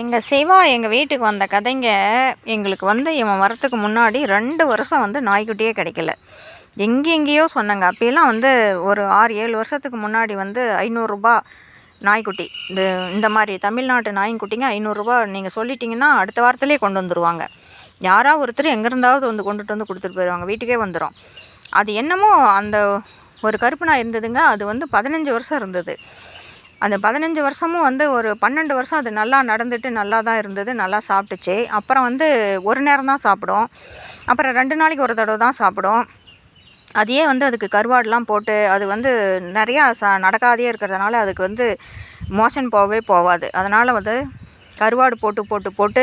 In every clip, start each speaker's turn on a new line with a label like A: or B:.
A: எங்கள் சிவா எங்கள் வீட்டுக்கு வந்த கதைங்க எங்களுக்கு வந்து இவன் வரத்துக்கு முன்னாடி ரெண்டு வருஷம் வந்து நாய்க்குட்டியே கிடைக்கல. எங்கெங்கேயோ சொன்னாங்க. அப்போயெல்லாம் வந்து ஒரு ஆறு ஏழு வருஷத்துக்கு முன்னாடி வந்து ஐநூறுரூபா நாய்க்குட்டி. இந்த இந்த மாதிரி தமிழ்நாட்டு நாய்க்குட்டிங்க ஐநூறுரூபா நீங்கள் சொல்லிட்டீங்கன்னா அடுத்த வாரத்திலே கொண்டு வந்துடுவாங்க யாரோ ஒருத்தர் எங்கேருந்தாவது வந்து கொண்டுட்டு வந்து கொடுத்துட்டு போயிடுவாங்க வீட்டுக்கே வந்துடும் அது என்னமோ அந்த ஒரு கருப்பு நாய் இருந்ததுங்க. அது வந்து பதினஞ்சு வருஷம் இருந்தது. அந்த பதினஞ்சு வருஷமும் வந்து ஒரு பன்னெண்டு வருஷம் அது நல்லா நடந்துட்டு நல்லா தான் இருந்தது நல்லா சாப்பிட்டுச்சு. அப்புறம் வந்து ஒரு நேரம் தான் சாப்பிடும் அப்புறம் ரெண்டு நாளைக்கு ஒரு தடவை தான் சாப்பிடும் அதையே வந்து அதுக்கு கருவாடெலாம் போட்டு அது வந்து நிறையா ச நடக்காதே இருக்கிறதுனால அதுக்கு வந்து மோஷன் போகவே போகாது. அதனால் வந்து கருவாடு போட்டு போட்டு போட்டு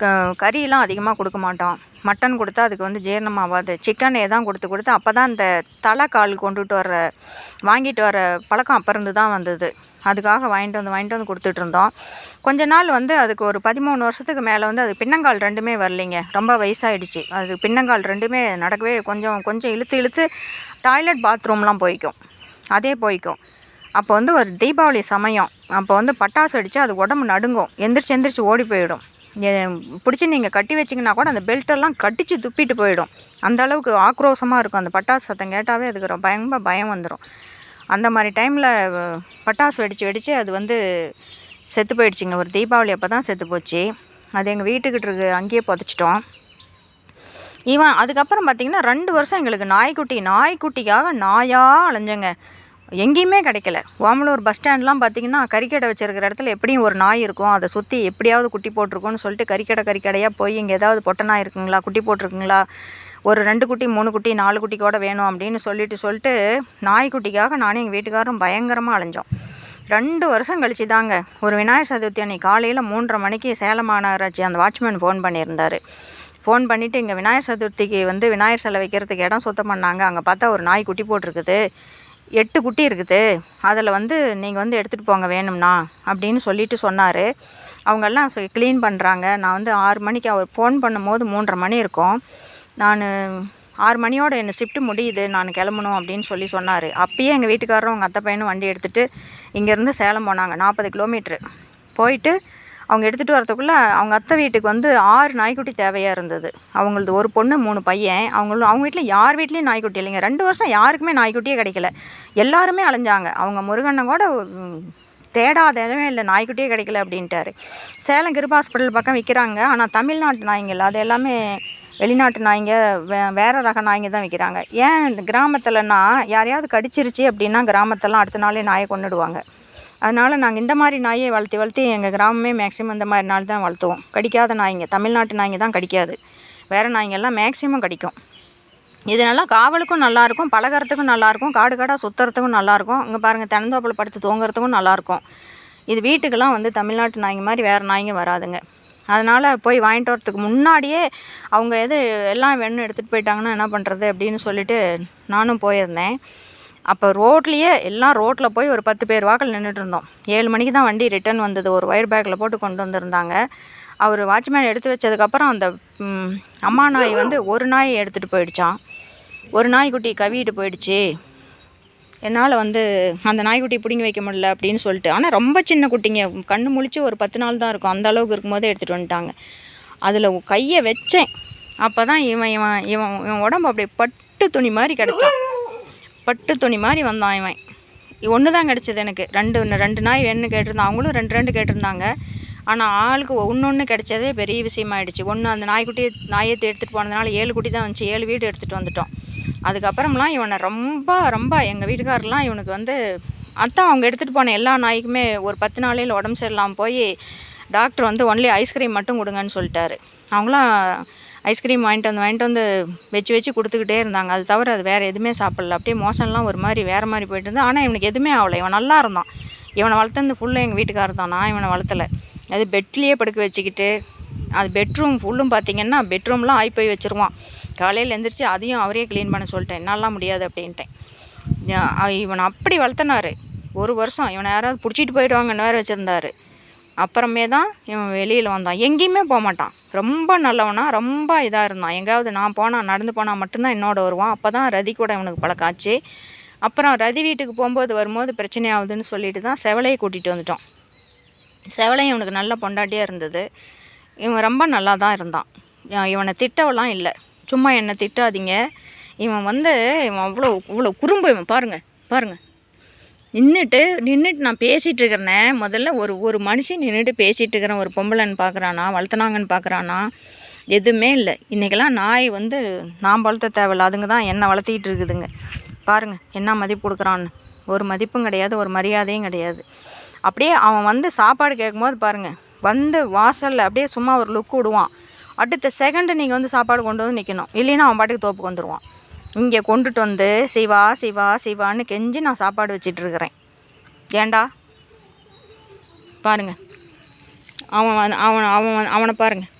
A: க கறியெலாம் அதிகமாக கொடுக்க மாட்டோம். மட்டன் கொடுத்தா அதுக்கு வந்து ஜீரணம் ஆகாது சிக்கனே தான் கொடுத்து கொடுத்து அப்போ தான் இந்த தலை கால் கொண்டுட்டு வர வாங்கிட்டு வர பழக்கம் அப்போ இருந்து தான் வந்தது. அதுக்காக வாங்கிட்டு வந்து வாங்கிட்டு வந்து கொடுத்துட்ருந்தோம் கொஞ்ச நாள் வந்து அதுக்கு ஒரு பதிமூணு வருஷத்துக்கு மேலே வந்து அது பின்னங்கால் ரெண்டுமே வரலைங்க. ரொம்ப வயசாகிடுச்சு அது பின்னங்கால் ரெண்டுமே நடக்கவே கொஞ்சம் கொஞ்சம் இழுத்து இழுத்து டாய்லெட் பாத்ரூம்லாம் போய்க்கும். அதே போய்க்கும். அப்போ வந்து ஒரு தீபாவளி சமயம். அப்போ வந்து பட்டாசு அடித்து அது உடம்பு நடுங்கும். எந்திரிச்சு எந்திரிச்சு ஓடி போயிடும். பிடிச்சி நீங்கள் கட்டி வச்சிங்கன்னா கூட அந்த பெல்ட்டெல்லாம் கட்டிச்சு துப்பிட்டு போயிடும். அந்த அளவுக்கு ஆக்ரோஷமாக இருக்கும். அந்த பட்டாசு சத்தம் கேட்டாவே அதுக்கு ரொம்ப பயங்கர பயம் வந்துடும் அந்த மாதிரி டைமில் பட்டாசு வெடித்து வெடித்து அது வந்து செத்து போயிடுச்சுங்க. ஒரு தீபாவளி அப்போ தான் செத்து போச்சு. அது எங்கள் வீட்டுக்கிட்ட இருக்கு. அங்கேயே புதைச்சிட்டோம். இவன் அதுக்கப்புறம் பார்த்திங்கன்னா ரெண்டு வருஷம் எங்களுக்கு நாய்க்குட்டி நாய்க்குட்டிக்காக நாயாக அலைஞ்சங்க. எங்கேயுமே கிடைக்கல. ஓமலூர் பஸ் ஸ்டாண்ட்லாம் பார்த்திங்கன்னா கறிக்கடை வச்சிருக்கிற இடத்துல எப்படியும் ஒரு நாய் இருக்கும். அதை சுற்றி எப்படியாவது குட்டி போட்டிருக்கும்னு சொல்லிட்டு கறிக்கடை கறிக்கடையாக போய் இங்கே ஏதாவது பொட்டை நாய் இருக்குங்களா குட்டி போட்டிருக்குங்களா ஒரு ரெண்டு குட்டி மூணு குட்டி நாலு குட்டி கூட வேணும் அப்படின்னு சொல்லிட்டு சொல்லிட்டு நாய்க்குட்டிக்காக நானும் எங்கள் வீட்டுக்காரரும் பயங்கரமாக அலைஞ்சோம். ரெண்டு வருஷம் கழிச்சு தாங்க ஒரு விநாயகர் சதுர்த்தி அன்னைக்கு காலையில் மூன்றரை மணிக்கு சேலம் மாநகராட்சி அந்த வாட்ச்மேன் ஃபோன் பண்ணியிருந்தார். ஃபோன் பண்ணிவிட்டு இங்கே விநாயகர் சதுர்த்திக்கு வந்து விநாயகர் சிலை வைக்கிறதுக்கு இடம் சுத்தம் பண்ணாங்க. அங்கே பார்த்தா ஒரு நாய் குட்டி போட்டிருக்குது. எட்டு குட்டி இருக்குது. அதில் வந்து நீங்கள் வந்து எடுத்துகிட்டு போங்க வேணும்னா அப்படின்னு சொல்லிட்டு சொன்னார். அவங்கெல்லாம் க்ளீன் பண்ணுறாங்க நான் வந்து ஆறு மணிக்கு அவர் ஃபோன் பண்ணும்போது மூன்றரை மணி இருக்கும். நான் ஆறு மணியோட என்ன ஷிஃப்ட்டு முடியுது நான் கிளம்பணும் அப்படின்னு சொல்லி சொன்னார். அப்பயே எங்கள் வீட்டுக்காரரும் அவங்க அத்தை பையனும் வண்டி எடுத்துகிட்டு இங்கேருந்து சேலம் போனாங்க. நாற்பது கிலோமீட்ரு போயிட்டு அவங்க எடுத்துகிட்டு வரத்துக்குள்ளே அவங்க அத்தை வீட்டுக்கு வந்து ஆறு நாய்க்குட்டி தேவையாக இருந்தது. அவங்களது ஒரு பொண்ணு மூணு பையன். அவங்களும் அவங்க வீட்டில் யார் வீட்லேயும் நாய்க்குட்டி இல்லைங்க. ரெண்டு வருஷம் யாருக்குமே நாய்க்குட்டியே கிடைக்கல. எல்லாருமே அலைஞ்சாங்க. அவங்க முருகண்ணன் கூட ம், தேடாத இடமே இல்லை நாய்க்குட்டியே கிடைக்கல அப்படின்ட்டாரு. சேலம் கிருபா ஹாஸ்பிட்டல் பக்கம் விற்கிறாங்க ஆனால் தமிழ்நாட்டு நாய்ங்கள் அது எல்லாமே வெளிநாட்டு நாய்ங்க வே வேறு ரக நாய்ங்க தான் விற்கிறாங்க ஏன் கிராமத்தில்னா யாரையாவது கடிச்சிருச்சு அப்படின்னா கிராமத்தெல்லாம் அடுத்த நாளே நாயை கொண்டுடுவாங்க அதனால் நாங்கள் இந்த மாதிரி நாயை வளர்த்தி வளர்த்தி எங்கள் கிராமமே மேக்ஸிமம் இந்த மாதிரி நாள் தான் வளர்த்துவோம். கடிக்காத நாய்ங்க தமிழ்நாட்டு நாய்ங்க தான் கடிக்காது. வேறு நாய்ங்கெல்லாம் மேக்ஸிமம் கடிக்கும். இதனால காவலுக்கும் நல்லாயிருக்கும் பழகுறதுக்கும் நல்லாயிருக்கும் காடு காடாக சுற்றுறதுக்கும் நல்லாயிருக்கும் இங்கே பாருங்கள் தென்னந்தோப்பில் படுத்து தூங்குறதுக்கும் நல்லாயிருக்கும் இது வீட்டுக்கெல்லாம் வந்து தமிழ்நாட்டு நாய்ங்க மாதிரி வேறு நாய்ங்க வராதுங்க. அதனால் போய் வாங்கிட்டு வரத்துக்கு முன்னாடியே அவங்க எது எல்லாம் வேணும் எடுத்துகிட்டு போயிட்டாங்கன்னா என்ன பண்ணுறது அப்படின்னு சொல்லிட்டு நானும் போயிருந்தேன். அப்போ ரோட்லேயே எல்லாம் ரோட்டில் போய் ஒரு பத்து பேர் வாக்கில் நின்றுட்டு இருந்தோம். ஏழு மணிக்கு தான் வண்டி ரிட்டர்ன் வந்தது. ஒரு ஒயர் பேக்கில் போட்டு கொண்டு வந்திருந்தாங்க. அவர் வாட்ச்மேன் எடுத்து வச்சதுக்கப்புறம் அந்த அம்மா நாய் வந்து ஒரு நாய் எடுத்துகிட்டு போயிடுச்சான் ஒரு நாய்க்குட்டி கவிட்டு போயிடுச்சு. என்னால் வந்து அந்த நாய்க்குட்டி பிடுங்கி வைக்க முடியல அப்படின்னு சொல்லிட்டு. ஆனால் ரொம்ப சின்ன குட்டிங்க. கண்ணு முழிச்சு ஒரு பத்து நாள் தான் இருக்கும். அந்த அளவுக்கு இருக்கும்போது எடுத்துகிட்டு வந்துட்டாங்க. அதில் கையை வச்சேன். அப்போ தான் இவன் இவன் இவன் இவன் உடம்பு அப்படியே பட்டு துணி மாதிரி கிடச்சான். பட்டு துணி மாதிரி வந்தான் இவன். ஒன்று தான் கிடச்சிது எனக்கு. ரெண்டு ரெண்டு நாய் வேணும்னு கேட்டிருந்தான் அவங்களும் ரெண்டு ரெண்டு கேட்டிருந்தாங்க. ஆனால் ஆளுக்கு ஒன்று ஒன்று கிடைச்சதே பெரிய விஷயமாயிடுச்சு. ஒன்று அந்த நாய்க்குட்டி நாயை எடுத்துகிட்டு போனதுனால ஏழு குட்டி தான் வந்துச்சு. ஏழு வீடு எடுத்துகிட்டு வந்துட்டோம். அதுக்கப்புறம்லாம் இவனை ரொம்ப ரொம்ப எங்கள் வீட்டுக்காரெலாம் இவனுக்கு வந்து அதான் அவங்க எடுத்துகிட்டு போன எல்லா நாய்க்குமே ஒரு பத்து நாளையில் உடம்பு சரியில்லாமல் போய் டாக்டர் வந்து ஒன்லி ஐஸ்கிரீம் மட்டும் கொடுங்கன்னு சொல்லிட்டாரு. அவங்களாம் ஐஸ்கிரீம் வாங்கிட்டு வந்து வாங்கிட்டு வந்து வச்சு வச்சு கொடுத்துக்கிட்டே இருந்தாங்க. அது தவிர அது வேறு எதுவுமே சாப்பிடல. அப்படியே மோஷன்லாம் ஒரு மாதிரி வேறு மாதிரி போயிட்டு இருந்து ஆனால் இவனுக்கு எதுவுமே ஆகலை. இவன் நல்லா இருந்தான். இவனை வளர்த்தது ஃபுல்லாக எங்கள் வீட்டுக்காரர் தான். நான் இவனை வளர்த்தலை. அது பெட்லேயே படுக்க வச்சுக்கிட்டு அது பெட்ரூம் ஃபுல்லும் பார்த்தீங்கன்னா பெட்ரூம்லாம் ஆய் போய் வச்சுருவான். காலையில் எழுந்திரிச்சு அதையும் அவரே க்ளீன் பண்ண சொல்லிட்டேன். என்னாலாம் முடியாது அப்படின்ட்டேன். இவனை அப்படி வளர்த்தினார். ஒரு வருஷம் இவனை யாராவது பிடிச்சிட்டு போயிடுவாங்கன்னு வேறு வச்சுருந்தாரு. அப்புறமே தான் இவன் வெளியில் வந்தான். எங்கேயுமே போக மாட்டான். ரொம்ப நல்லவனா ரொம்ப இதாக இருந்தான். எங்கேயாவது நான் போனால் நடந்து போனால் மட்டும்தான் என்னோட வருவான். அப்போ தான் ரதி கூட இவனுக்கு பழக்காச்சு. அப்புறம் ரதி வீட்டுக்கு போகும்போது வரும்போது பிரச்சனை ஆகுதுன்னு சொல்லிட்டு தான் செவலையை கூட்டிகிட்டு வந்துட்டோம். செவலையும் இவனுக்கு நல்ல பொண்டாட்டியாக இருந்தது. இவன் ரொம்ப நல்லா தான் இருந்தான். இவனை திட்டவெல்லாம் இல்லை. சும்மா என்னை திட்டாதீங்க. இவன் வந்து இவன் அவ்வளோ இவ்வளோ குறும்பு இவன். பாருங்கள் பாருங்கள் நின்றுட்டு நின்றுட்டு நான் பேசிகிட்டு இருக்கிறேனே முதல்ல ஒரு ஒரு மனுஷன் நின்றுட்டு பேசிகிட்டு இருக்கிறேன் ஒரு பொம்பளைன்னு பார்க்குறானா வளர்த்துனாங்கன்னு பார்க்குறானா எதுவுமே இல்லை. இன்றைக்கெல்லாம் நாய் வந்து நான் வளர்த்த தேவையில்ல. அதுங்க தான் என்னை வளர்த்திக்கிட்டு இருக்குதுங்க பாருங்கள் என்ன மதிப்பு கொடுக்குறான்னு. ஒரு மதிப்பும் கிடையாது ஒரு மரியாதையும் கிடையாது. அப்படியே அவன் வந்து சாப்பாடு கேட்கும்போது பாருங்கள் வந்து வாசலில் அப்படியே சும்மா ஒரு லுக் விடுவான். அடுத்த செகண்டு நீங்கள் வந்து சாப்பாடு கொண்டு வந்து நிற்கணும் இல்லைன்னா அவன் பாட்டுக்கு தோப்புக்கு வந்துடுவான் இங்கே கொண்டுட்டு வந்து சிவா சிவா சிவான்னு கெஞ்சி நான் சாப்பாடு வச்சிட்டு ஏண்டா? பாருங்கள் அவன் அவன் அவன் அவனை பாருங்கள்